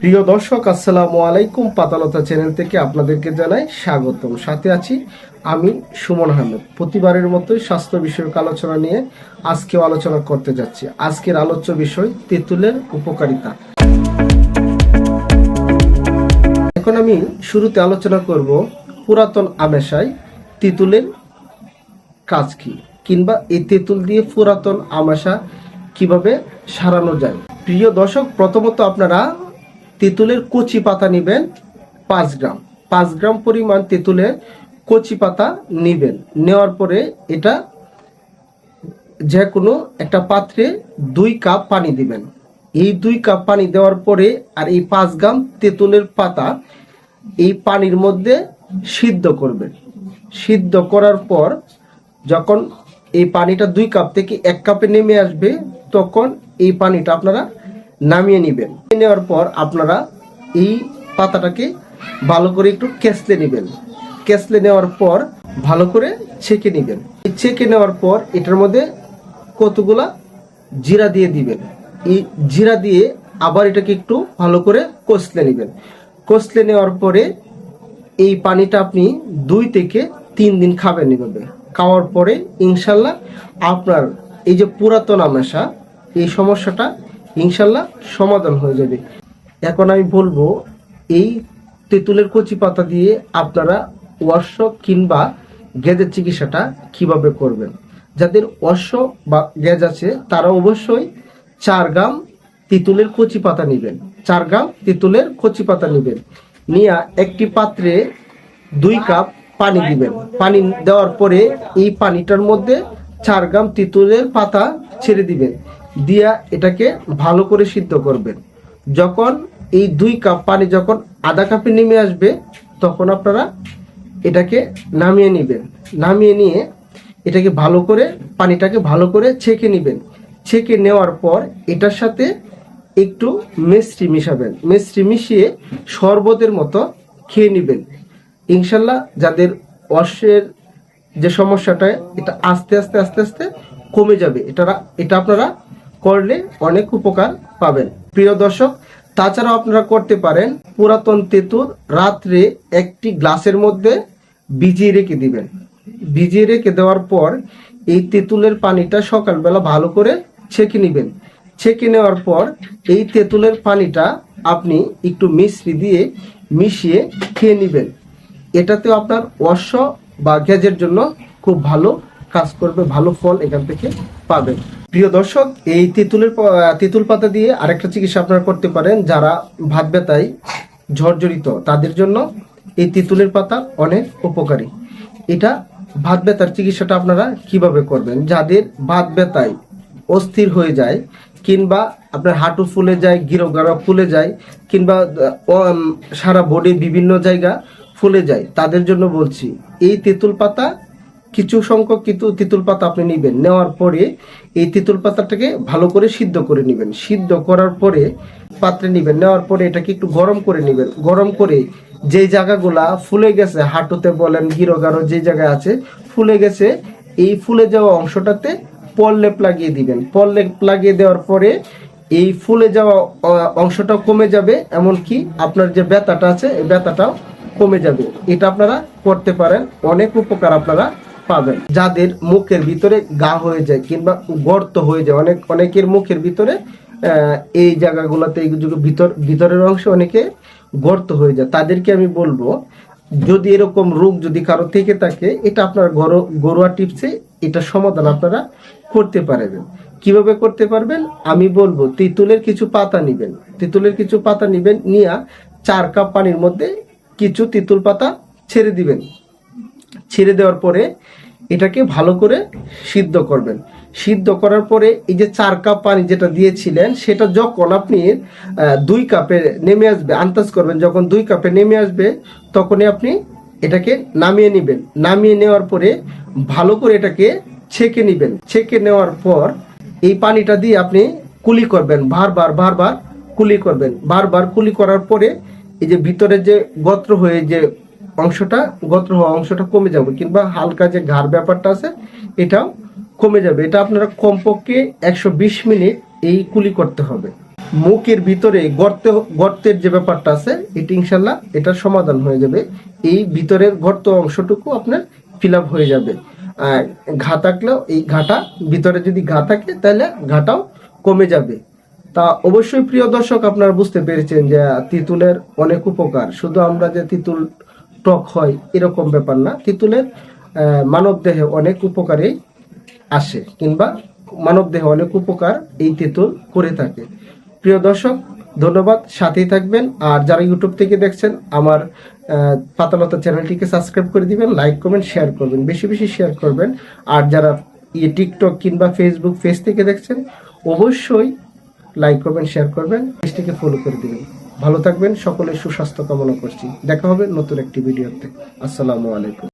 প্রিয় দর্শক, আসসালামু আলাইকুম। পাতালতা চ্যানেল থেকে আপনাদেরকে জানাই স্বাগতম। সাথে আছি আমি সুমন আহমেদ। প্রতিবারের মতোই স্বাস্থ্য বিষয়ক আলোচনা নিয়ে আজকেও আলোচনা করতে যাচ্ছি। আজকের আলোচ্য বিষয়, তেঁতুলের উপকারিতা। এখন আমি শুরুতে আলোচনা করব পুরাতন আমেশায় তেঁতুলের কাজ কি, কিংবা এই তেঁতুল দিয়ে পুরাতন আমাশা কীভাবে সারানো যায়। প্রিয় দর্শক, প্রথমত আপনারা তেঁতুলের কচি পাতা নেবেন পাঁচ গ্রাম। পাঁচ গ্রাম পরিমাণ তেঁতুলের কচি পাতা নেবেন। নেওয়ার পরে এটা যে কোনো একটা পাত্রে দুই কাপ পানি দিবেন। এই দুই কাপ পানি দেওয়ার পরে আর এই পাঁচ গ্রাম তেঁতুলের পাতা এই পানির মধ্যে সিদ্ধ করবেন। সিদ্ধ করার পর যখন এই পানিটা দুই কাপ থেকে এক কাপে নেমে আসবে, তখন এই পানিটা আপনারা নামিয়ে নেবেন। নেওয়ার পর আপনারা এই পাতাটাকে ভালো করে একটু কেসলে নেবেন। কেসলে নেওয়ার পর ভালো করে ছেঁকে নেবেন। ছেঁকে নেওয়ার পর এটার মধ্যে কতগুলা জিরা দিয়ে দিবেন। এই জিরা দিয়ে আবার এটাকে একটু ভালো করে কষলে নেবেন। কষলে নেওয়ার পরে এই পানিটা আপনি দুই থেকে তিন দিন খাবেন এভাবে। খাওয়ার পরে ইনশাল্লাহ আপনার এই যে পুরাতন আমেশা, এই সমস্যাটা ইনশাল্লাহ সমাধান হয়ে যাবে। এখন আমি বলব, এই তেঁতুলের কচি পাতা দিয়ে আপনারা ওয়ার্শ কিংবা গ্যাজের চিকিৎসাটা কীভাবে করবেন? যাদের অশ্ব বা গ্যাজ আছে, তারা অবশ্যই চার গ্রাম তেঁতুলের কচি পাতা নেবেন। চার গ্রাম তেঁতুলের কচি পাতা নেবেন। নিয়ে একটি পাত্রে দুই কাপ পানি দিবেন। পানি দেওয়ার পরে এই পানিটার মধ্যে চার গ্রাম তেঁতুলের পাতা ছেড়ে দিবেন। দিয়া এটাকে ভালো করে সিদ্ধ করবেন। যখন এই দুই কাপ পানি যখন আধা কাপে নেমে আসবে, তখন আপনারা এটাকে নামিয়ে নেবেন। নামিয়ে নিয়ে এটাকে ভালো করে, পানিটাকে ভালো করে ছেঁকে নেবেন। ছেঁকে নেওয়ার পর এটার সাথে একটু মিষ্টি মিশাবেন। মিষ্টি মিশিয়ে শরবতের মতো খেয়ে নেবেন। ইনশাল্লাহ যাদের অশ্বের যে সমস্যাটা, এটা আস্তে আস্তে আস্তে আস্তে কমে যাবে। এটা এটা আপনারা করলে অনেক উপকার পাবেন। প্রিয় দর্শক, তাছাড়াও আপনারা করতে পারেন পুরাতন তেঁতুল রাত্রে একটি গ্লাসের মধ্যে ভিজিয়ে রেখে দিবেন। ভিজিয়ে রেখে দেওয়ার পর এই তেঁতুলের পানিটা সকালবেলা ভালো করে ছেঁকে নেবেন। ছেঁকে নেওয়ার পর এই তেঁতুলের পানিটা আপনি একটু মিশ্রি দিয়ে মিশিয়ে খেয়ে নেবেন। এটাতেও আপনার অশ্ব বা গ্যাজের জন্য খুব ভালো কাজ করবে, ভালো ফল এখান থেকে পাবেন প্রিয় দর্শক, এই তেঁতুলের তেঁতুল পাতা দিয়ে আরেকটা চিকিৎসা আপনারা করতে পারেন যারা ভাত ব্যথায় ঝরঝরিত তাদের জন্য এই তেঁতুলের পাতা অনেক উপকারী। এটা ভাত ব্যথার চিকিৎসাটা আপনারা কীভাবে করবেন? যাদের ভাত ব্যথায় অস্থির হয়ে যায় কিংবা আপনার হাঁটু ফুলে যায়, গিরোগাড়া ফুলে যায়, কিংবা সারা বডি বিভিন্ন জায়গা ফুলে যায়, তাদের জন্য বলছি, এই তেঁতুল পাতা কিছু সংখ্যক কিন্তু তেঁতুল পাতা আপনি নেবেন। নেওয়ার পরে এই তেঁতুল পাতাটাকে ভালো করে সিদ্ধ করে নেবেন। সিদ্ধ করার পরে পাত্রে নেবেন। নেওয়ার পরে এটাকে একটু গরম করে নেবেন। গরম করে যে জায়গাগুলা ফুলে গেছে, হাঁটুতে বলেন গিরোগারো যে জায়গায় আছে, ফুলে গেছে, এই ফুলে যাওয়া অংশটাতে পললেপ লাগিয়ে দিবেন। পললেপ লাগিয়ে দেওয়ার পরে এই ফুলে যাওয়া অংশটা কমে যাবে, এমনকি আপনার যে ব্যথাটা আছে, এই ব্যথাটাও কমে যাবে। এটা আপনারা করতে পারেন। অনেক উপকার আপনারা পাবেন। যাদের মুখের ভিতরে গা হয়ে যায় কিংবা গর্ত হয়ে যায়, অনেক অনেকের মুখের ভিতরে এই জায়গাগুলোতে ভিতর ভিতরের অংশে অনেকে গর্ত হয়ে যায়। তাদেরকে আমি বলব, যদি এরকম রোগ যদি কারও থেকে থাকে, এটা আপনার ঘরো ঘরোয়া টিপসে এটা সমাধান আপনারা করতে পারবেন। কীভাবে করতে পারবেন? আমি বলব, তেঁতুলের কিছু পাতা নিবেন। তেঁতুলের কিছু পাতা নিবেন, নিয়ে চার কাপ পানির মধ্যে কিছু তেঁতুল পাতা ছেড়ে দিবেন। ছেড়ে দেওয়ার পরে এটাকে ভালো করে সিদ্ধ করবেন। সিদ্ধ করার পরে এই যে চার কাপ পানি যেটা দিয়েছিলেন, সেটা যখন আপনি দুই কাপে নেমে আসবে, আন্দাজ করবেন, যখন দুই কাপে নেমে আসবে, তখনই আপনি এটাকে নামিয়ে নেবেন। নামিয়ে নেওয়ার পরে ভালো করে এটাকে ছেঁকে নেবেন। ছেঁকে নেওয়ার পর এই পানিটা দিয়ে আপনি কুলি করবেন, বারবার বারবার কুলি করবেন। বারবার কুলি করার পরে এই যে ভিতরে যে গত্র হয়ে যে অংশটা, গত্র হওয়া অংশটা কমে যাবে কিংবা হালকা যে ঘাড় ব্যাপারটা আছে, এটাও কমে যাবে। এটা আপনারা কমপক্ষে একশো বিশ মিনিট এই কুলি করতে হবে। মুখের ভিতরে গর্ত, গর্তের যে ব্যাপারটা আছে, এটি ইনশাল্লাহ এটার সমাধান হয়ে যাবে। এই ভিতরের গর্ত অংশটুকু আপনার ফিল হয়ে যাবে। আর ঘা থাকলেও এই ঘাটা, ভিতরে যদি ঘা থাকে, তাহলে ঘাটাও কমে যাবে। তা অবশ্যই প্রিয় দর্শক, আপনারা বুঝতে পেরেছেন যে তিতুলের অনেক উপকার। শুধু আমরা যে তিতুল টক হয় এরকম ব্যাপার না। তিতুলের মানব দেহে অনেক উপকারেই আসে কিংবা মানব দেহে অনেক উপকার এই তেঁতুল করে থাকে। প্রিয় দর্শক, ধন্যবাদ। সাথেই থাকবেন। আর যারা ইউটিউব থেকে দেখছেন, আমার পাতালতা চ্যানেলটিকে সাবস্ক্রাইব করে দিবেন লাইক কমেন্ট শেয়ার করবেন, বেশি বেশি শেয়ার করবেন। আর যারা ইয়ে টিকটক কিংবা ফেসবুক পেজ থেকে দেখছেন, অবশ্যই লাইক কমেন্ট শেয়ার করবেন পেজটিকে ফলো করে দিবেন। ভালো থাকবেন সকলের সুস্বাস্থ্য কামনা করছি। দেখা হবে নতুন একটি ভিডিওতে। আসসালামু আলাইকুম।